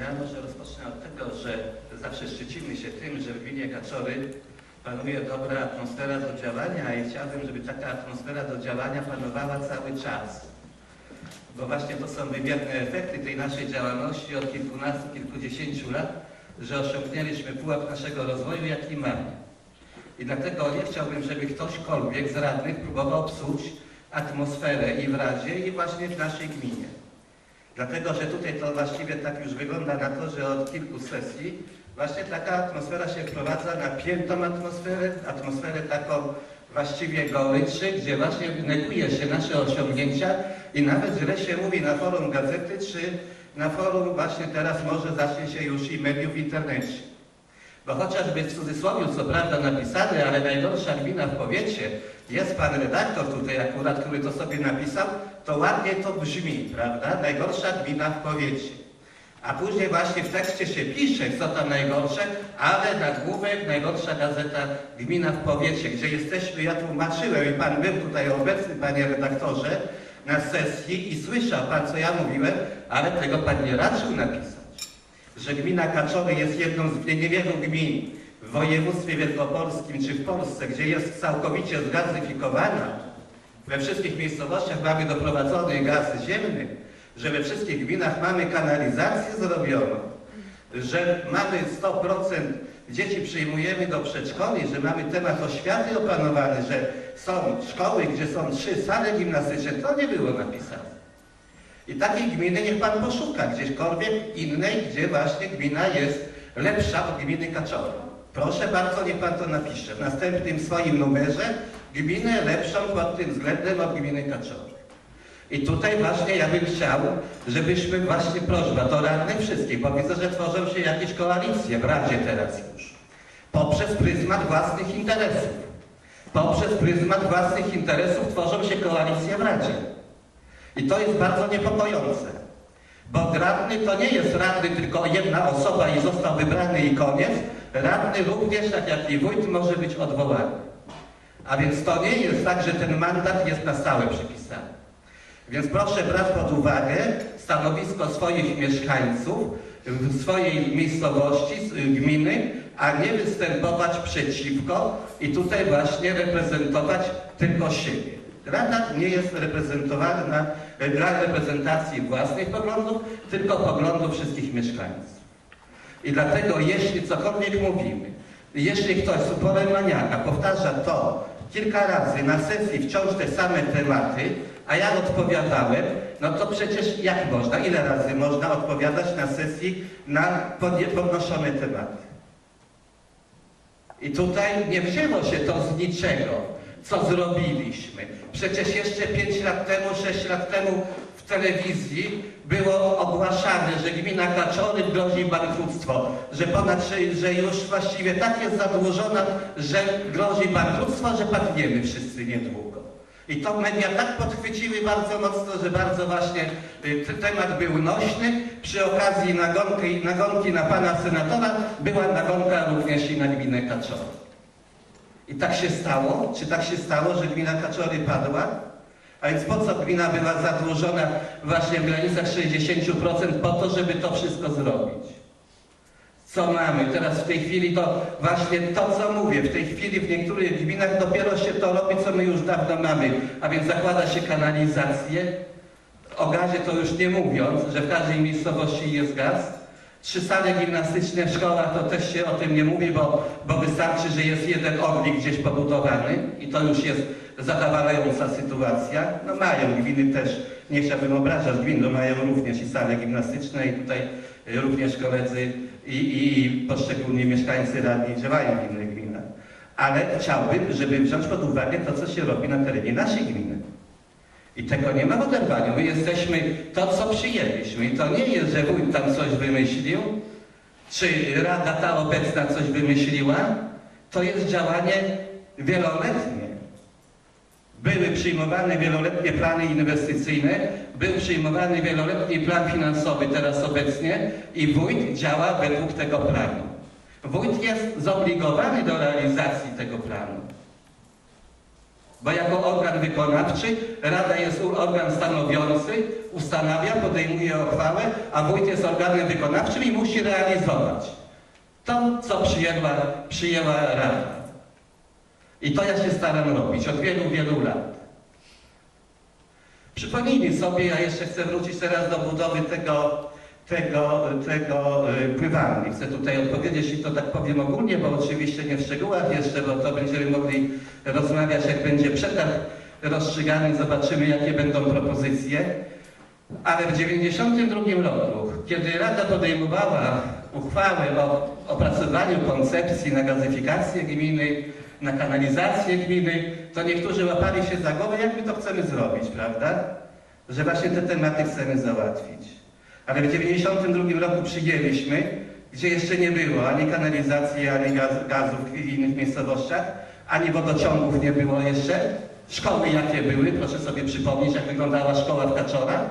Ja może rozpocznę od tego, że zawsze szczycimy się tym, że w gminie Kaczory panuje dobra atmosfera do działania i chciałbym, żeby taka atmosfera do działania panowała cały czas. Bo właśnie to są wymierne efekty tej naszej działalności od kilkunastu, kilkudziesięciu lat, że osiągnęliśmy pułap naszego rozwoju, jaki mamy. I dlatego nie chciałbym, żeby ktośkolwiek z radnych próbował psuć atmosferę i w Radzie, i właśnie w naszej gminie. Dlatego, że tutaj to właściwie tak już wygląda na to, że od kilku sesji właśnie taka atmosfera się wprowadza, napiętą atmosferę, atmosferę taką właściwie goryczy, gdzie właśnie neguje się nasze osiągnięcia i nawet źle się mówi na forum gazety, czy na forum właśnie teraz może zacznie się już i mediów w internecie. Bo chociażby w cudzysłowie, co prawda napisane, ale najgorsza gmina w powiecie, jest pan redaktor tutaj akurat, który to sobie napisał, to ładnie to brzmi, prawda? Najgorsza gmina w powiecie. A później właśnie w tekście się pisze, co tam najgorsze, ale nagłówek najgorsza gazeta Gmina w powiecie, gdzie jesteśmy, ja tłumaczyłem i pan był tutaj obecny, panie redaktorze, na sesji i słyszał pan, co ja mówiłem, ale tego pan nie raczył napisać. Że gmina Kaczowy jest jedną z niewielu gmin w województwie wielkopolskim czy w Polsce, gdzie jest całkowicie zgazyfikowana. We wszystkich miejscowościach mamy doprowadzony gaz ziemny, że we wszystkich gminach mamy kanalizację zrobioną, że mamy 100% dzieci przyjmujemy do przedszkoli, że mamy temat oświaty opanowany, że są szkoły, gdzie są trzy sale gimnastyczne, to nie było napisane. I takiej gminy niech Pan poszuka gdzieśkolwiek innej, gdzie właśnie gmina jest lepsza od gminy Kaczowa. Proszę bardzo, niech Pan to napisze. W następnym swoim numerze gminę lepszą pod tym względem od gminy Kaczowa. I tutaj właśnie ja bym chciał, żebyśmy właśnie prośba do radnych wszystkich, bo widzę, że tworzą się jakieś koalicje w Radzie teraz już. Poprzez pryzmat własnych interesów. Poprzez pryzmat własnych interesów tworzą się koalicje w Radzie. I to jest bardzo niepokojące. Bo radny to nie jest radny tylko jedna osoba i został wybrany i koniec. Radny również, tak jak i wójt, może być odwołany. A więc to nie jest tak, że ten mandat jest na stałe przypisany. Więc proszę brać pod uwagę stanowisko swoich mieszkańców w swojej miejscowości, gminy, a nie występować przeciwko i tutaj właśnie reprezentować tylko siebie. Rada nie jest reprezentowana dla reprezentacji własnych poglądów, tylko poglądów wszystkich mieszkańców. I dlatego jeśli cokolwiek mówimy, jeśli ktoś z uporem maniaka powtarza to kilka razy na sesji wciąż te same tematy, a ja odpowiadałem, no to przecież jak można, ile razy można odpowiadać na sesji na podnoszone tematy? I tutaj nie wzięło się to z niczego, co zrobiliśmy. Przecież jeszcze 5 lat temu, 6 lat temu w telewizji było ogłaszane, że gmina Kaczory grozi bankructwo, że ponad, że już właściwie tak jest zadłużona, że grozi bankructwo, że padniemy wszyscy niedługo. I to media tak podchwyciły bardzo mocno, że bardzo właśnie y, temat był nośny. Przy okazji nagonki, nagonki na pana senatora była nagonka również i na gminę Kaczory. I tak się stało? Czy tak się stało, że gmina Kaczory padła? A więc po co gmina była zadłużona właśnie w granicach 60% po to, żeby to wszystko zrobić? Co mamy? Teraz w tej chwili to właśnie to, co mówię, w tej chwili w niektórych gminach dopiero się to robi, co my już dawno mamy. A więc zakłada się kanalizację, o gazie to już nie mówiąc, że w każdej miejscowości jest gaz. Trzy sale gimnastyczne w szkołach to też się o tym nie mówi, bo, bo wystarczy, że jest jeden ognik gdzieś pobudowany i to już jest zadawalająca sytuacja. No mają gminy też, nie chciałbym obrażać gmin, no mają również i sale gimnastyczne i tutaj również koledzy i, i, i poszczególni mieszkańcy radni działają w innych gminach. Ale chciałbym, żeby wziąć pod uwagę to, co się robi na terenie naszej gminy. I tego nie ma w oderwaniu. My jesteśmy to, co przyjęliśmy. I to nie jest, że wójt tam coś wymyślił, czy rada ta obecna coś wymyśliła. To jest działanie wieloletnie. Były przyjmowane wieloletnie plany inwestycyjne, był przyjmowany wieloletni plan finansowy teraz obecnie i wójt działa według tego planu. Wójt jest zobligowany do realizacji tego planu. Bo jako organ wykonawczy Rada jest organ stanowiący, ustanawia, podejmuje uchwałę, a wójt jest organem wykonawczym i musi realizować to, co przyjęła, przyjęła Rada. I to ja się staram robić od wielu, wielu lat. Przypomnijmy sobie, ja jeszcze chcę wrócić teraz do budowy tego, tego, tego y, pływalni. Chcę tutaj odpowiedzieć i to tak powiem ogólnie, bo oczywiście nie w szczegółach jeszcze, bo to będziemy mogli rozmawiać, jak będzie przetarg rozstrzygany, zobaczymy, jakie będą propozycje. Ale w 1992 roku, kiedy Rada podejmowała uchwałę o opracowaniu koncepcji na gazyfikację gminy, na kanalizację gminy, to niektórzy łapali się za głowę, jak my to chcemy zrobić, prawda? Że właśnie te tematy chcemy załatwić. Ale w 1992 roku przyjęliśmy, gdzie jeszcze nie było ani kanalizacji, ani gaz, gazów w innych miejscowościach, ani wodociągów nie było jeszcze. Szkoły jakie były, proszę sobie przypomnieć, jak wyglądała szkoła w Kaczorach,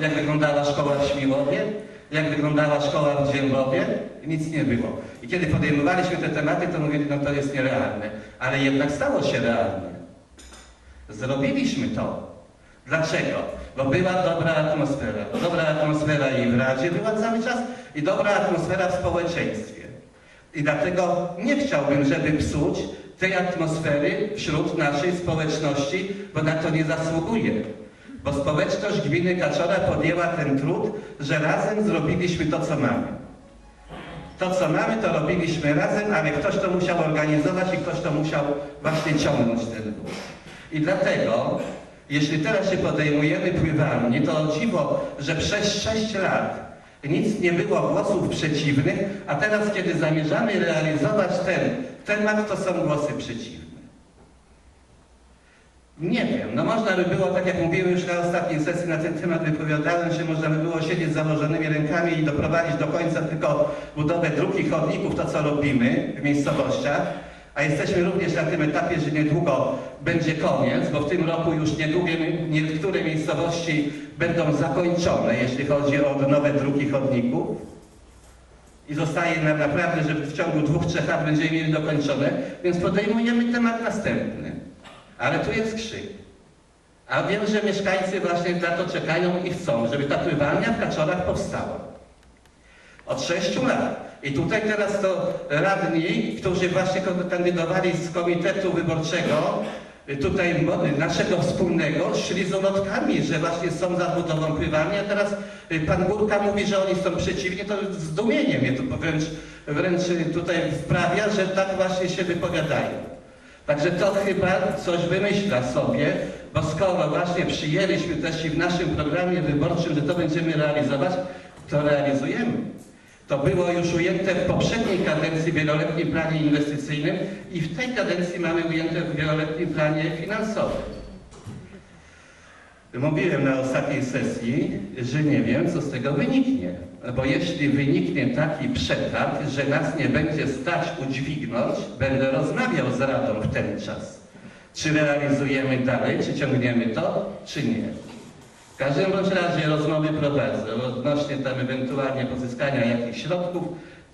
jak wyglądała szkoła w Śmiłowie, jak wyglądała szkoła w Dziębowie, nic nie było. I kiedy podejmowaliśmy te tematy, to mówili, no to jest nierealne. Ale jednak stało się realne. Zrobiliśmy to. Dlaczego? Bo była dobra atmosfera. Dobra atmosfera i w Radzie była cały czas i dobra atmosfera w społeczeństwie. I dlatego nie chciałbym, żeby psuć tej atmosfery wśród naszej społeczności, bo na to nie zasługuje. Bo społeczność gminy Kaczora podjęła ten trud, że razem zrobiliśmy to, co mamy. To, co mamy, to robiliśmy razem, ale ktoś to musiał organizować i ktoś to musiał właśnie ciągnąć ten ruch. I dlatego, jeśli teraz się podejmujemy pływalni, to dziwo, że przez 6 lat nic nie było głosów przeciwnych, a teraz, kiedy zamierzamy realizować ten temat, to są głosy przeciwne. Nie wiem, no można by było, tak jak mówiłem już na ostatniej sesji na ten temat, wypowiadałem się, można by było siedzieć z założonymi rękami i doprowadzić do końca tylko budowę dróg i chodników, to co robimy w miejscowościach, a jesteśmy również na tym etapie, że niedługo będzie koniec, bo w tym roku już niedługo niektóre miejscowości będą zakończone, jeśli chodzi o nowe dróg i chodników. I zostaje nam naprawdę, że w ciągu dwóch, trzech lat będziemy mieli dokończone, więc podejmujemy temat następny. Ale tu jest krzyk. A wiem, że mieszkańcy właśnie na to czekają i chcą, żeby ta pływalnia w Kaczorach powstała. Od sześciu lat. I tutaj teraz to radni, którzy właśnie kandydowali z komitetu wyborczego, tutaj naszego wspólnego, szli z ulotkami, że właśnie są za budową pływalni, a teraz pan Górka mówi, że oni są przeciwni, to zdumienie mnie to wręcz, wręcz tutaj wprawia, że tak właśnie się wypowiadają. Także to chyba coś wymyśla sobie, bo skoro właśnie przyjęliśmy też i w naszym programie wyborczym, że to będziemy realizować, to realizujemy. To było już ujęte w poprzedniej kadencji wieloletnim planie inwestycyjnym i w tej kadencji mamy ujęte w wieloletnim planie finansowym. Mówiłem na ostatniej sesji, że nie wiem, co z tego wyniknie. Bo jeśli wyniknie taki przetarg, że nas nie będzie stać udźwignąć, będę rozmawiał z Radą w ten czas. Czy realizujemy dalej, czy ciągniemy to, czy nie. W każdym bądź razie rozmowy prowadzę odnośnie tam ewentualnie pozyskania jakichś środków,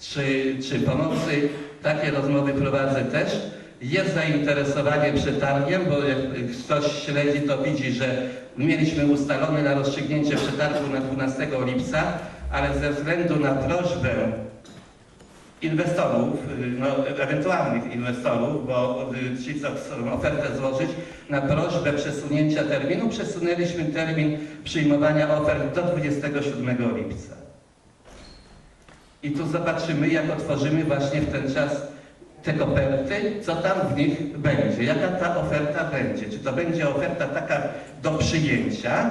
czy, czy pomocy. Takie rozmowy prowadzę też. Jest zainteresowanie przetargiem, bo jak ktoś śledzi, to widzi, że mieliśmy ustalone na rozstrzygnięcie przetargu na 12 lipca, ale ze względu na prośbę inwestorów, no, ewentualnych inwestorów, bo ci, co chcą ofertę złożyć, na prośbę przesunięcia terminu, przesunęliśmy termin przyjmowania ofert do 27 lipca. I tu zobaczymy, jak otworzymy właśnie w ten czas te koperty, co tam w nich będzie, jaka ta oferta będzie. Czy to będzie oferta taka do przyjęcia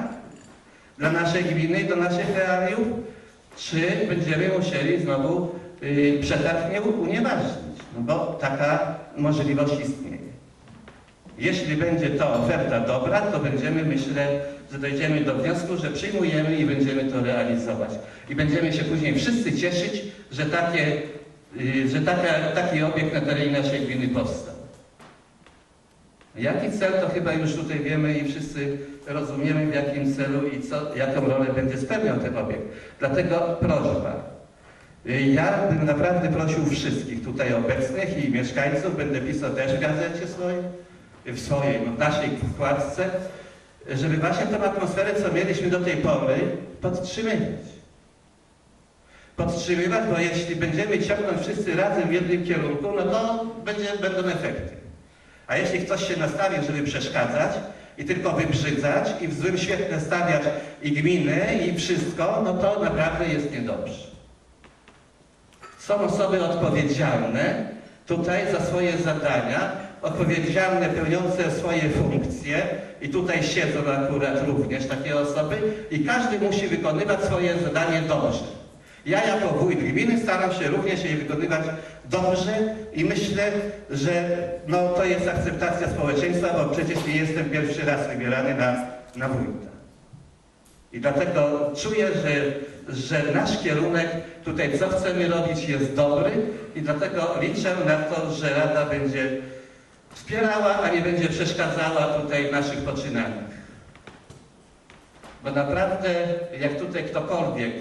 dla naszej gminy, do naszych realiów, czy będziemy musieli znowu przetarg nie unieważnić, no bo taka możliwość istnieje. Jeśli będzie to oferta dobra, to będziemy, myślę, że dojdziemy do wniosku, że przyjmujemy i będziemy to realizować. I będziemy się później wszyscy cieszyć, że, takie, yy, że taka, taki obiekt na terenie naszej gminy powstał. Jaki cel, to chyba już tutaj wiemy i wszyscy rozumiemy w jakim celu i co, jaką rolę będzie spełniał ten obiekt. Dlatego prośba. Ja bym naprawdę prosił wszystkich tutaj obecnych i mieszkańców, będę pisał też w gazecie swojej, w swojej, no, naszej wkładce, żeby właśnie tę atmosferę, co mieliśmy do tej pory, podtrzymywać. Podtrzymywać, bo jeśli będziemy ciągnąć wszyscy razem w jednym kierunku, no to będzie, będą efekty. A jeśli ktoś się nastawił, żeby przeszkadzać i tylko wybrzydzać i w złym świetle stawiać i gminy i wszystko, no to naprawdę jest niedobrze. Są osoby odpowiedzialne tutaj za swoje zadania, odpowiedzialne, pełniące swoje funkcje i tutaj siedzą akurat również takie osoby i każdy musi wykonywać swoje zadanie dobrze. Ja jako wójt gminy staram się również je wykonywać dobrze i myślę, że no, to jest akceptacja społeczeństwa, bo przecież nie jestem pierwszy raz wybierany na, na wójta. I dlatego czuję, że, że nasz kierunek tutaj, co chcemy robić, jest dobry i dlatego liczę na to, że Rada będzie wspierała, a nie będzie przeszkadzała tutaj w naszych poczynaniach. Bo naprawdę, jak tutaj ktokolwiek,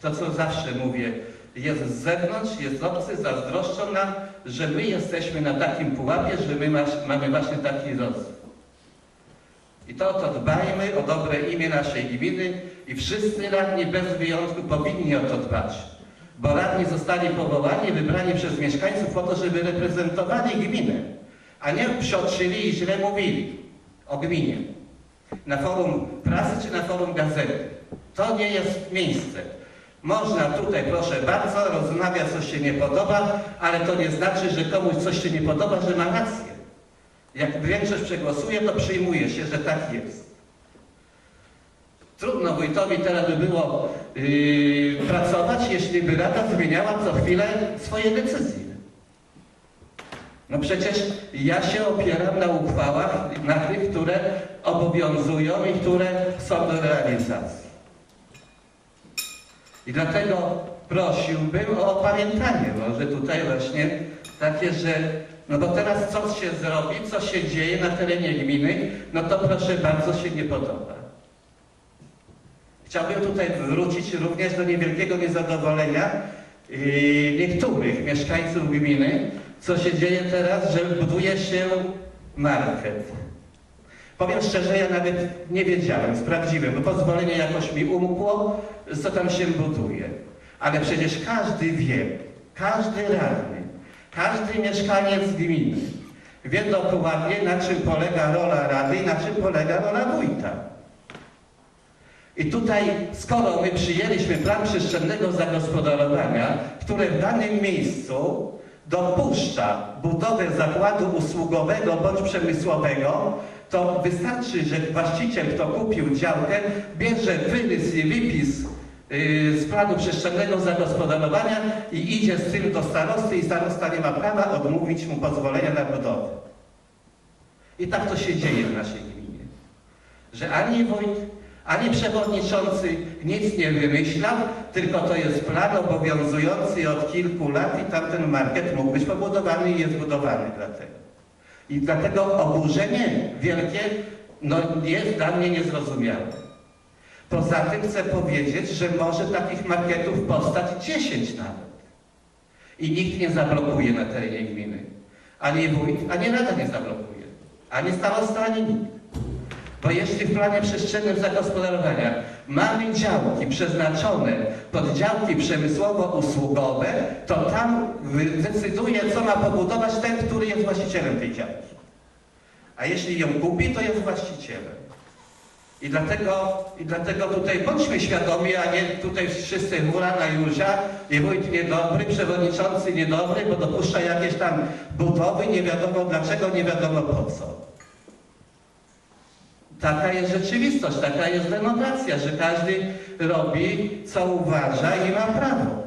to co zawsze mówię, jest z zewnątrz, jest obcy, zazdroszczą nam, że my jesteśmy na takim pułapie, że my mamy właśnie taki rozwój. I to, to dbajmy o dobre imię naszej gminy i wszyscy radni bez wyjątku powinni o to dbać. Bo radni zostali powołani, wybrani przez mieszkańców po to, żeby reprezentowali gminę, a nie psioczyli i źle mówili o gminie. Na forum prasy czy na forum gazety. To nie jest miejsce. Można tutaj, proszę bardzo, rozmawiać, co się nie podoba, ale to nie znaczy, że komuś coś się nie podoba, że ma rację. Jak większość przegłosuje, to przyjmuje się, że tak jest. Trudno wójtowi teraz by było yy, pracować, jeśli by Rada zmieniała co chwilę swoje decyzje. No przecież ja się opieram na uchwałach, na tych, które obowiązują i które są do realizacji. I dlatego prosiłbym o opamiętanie może tutaj właśnie takie, że no bo teraz co się zrobi, co się dzieje na terenie gminy, no to proszę bardzo się nie podoba. Chciałbym tutaj wrócić również do niewielkiego niezadowolenia yy, niektórych mieszkańców gminy, co się dzieje teraz, że buduje się market. Powiem szczerze, ja nawet nie wiedziałem, sprawdziłem, bo pozwolenie jakoś mi umkło, co tam się buduje. Ale przecież każdy wie, każdy radny, każdy mieszkaniec gminy wie dokładnie, na czym polega rola rady i na czym polega rola wójta. I tutaj, skoro my przyjęliśmy plan przestrzennego zagospodarowania, które w danym miejscu dopuszcza budowę zakładu usługowego bądź przemysłowego, to wystarczy, że właściciel, kto kupił działkę, bierze wyrys i wypis z planu przestrzennego zagospodarowania i idzie z tym do starosty i starosta nie ma prawa odmówić mu pozwolenia na budowę. I tak to się dzieje w naszej gminie. Że ani wójt, ani przewodniczący nic nie wymyślał, tylko to jest plan obowiązujący od kilku lat i tamten market mógł być pobudowany i jest budowany dlatego. I dlatego oburzenie wielkie no, jest dla mnie niezrozumiałe. Poza tym chcę powiedzieć, że może takich marketów powstać 10 nawet. I nikt nie zablokuje na terenie gminy. Ani wójt, ani rada nie zablokuje. Ani starosta, ani nikt. Bo jeśli w planie przestrzennym zagospodarowania mamy działki przeznaczone pod działki przemysłowo-usługowe, to tam decyduje, co ma pobudować ten, który jest właścicielem tej działki. A jeśli ją kupi, to jest właścicielem. I dlatego, I dlatego tutaj bądźmy świadomi, a nie tutaj wszyscy hura na Józia i wójt niedobry, przewodniczący niedobry, bo dopuszcza jakieś tam budowy, nie wiadomo dlaczego, nie wiadomo po co. Taka jest rzeczywistość, taka jest demokracja, że każdy robi, co uważa i ma prawo.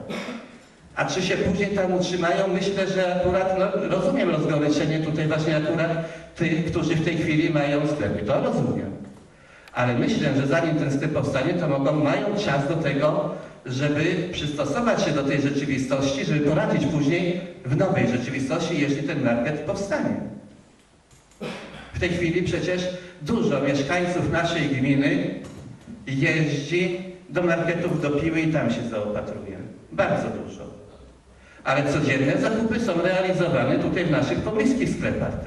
A czy się później tam utrzymają? Myślę, że akurat, no, rozumiem rozgoryczenie tutaj właśnie akurat tych, którzy w tej chwili mają sklepy. To rozumiem. Ale myślę, że zanim ten sklep powstanie, to mogą, mają czas do tego, żeby przystosować się do tej rzeczywistości, żeby poradzić później w nowej rzeczywistości, jeśli ten market powstanie. W tej chwili przecież dużo mieszkańców naszej gminy jeździ do marketów do Piły i tam się zaopatruje. Bardzo dużo. Ale codzienne zakupy są realizowane tutaj w naszych pobliskich sklepach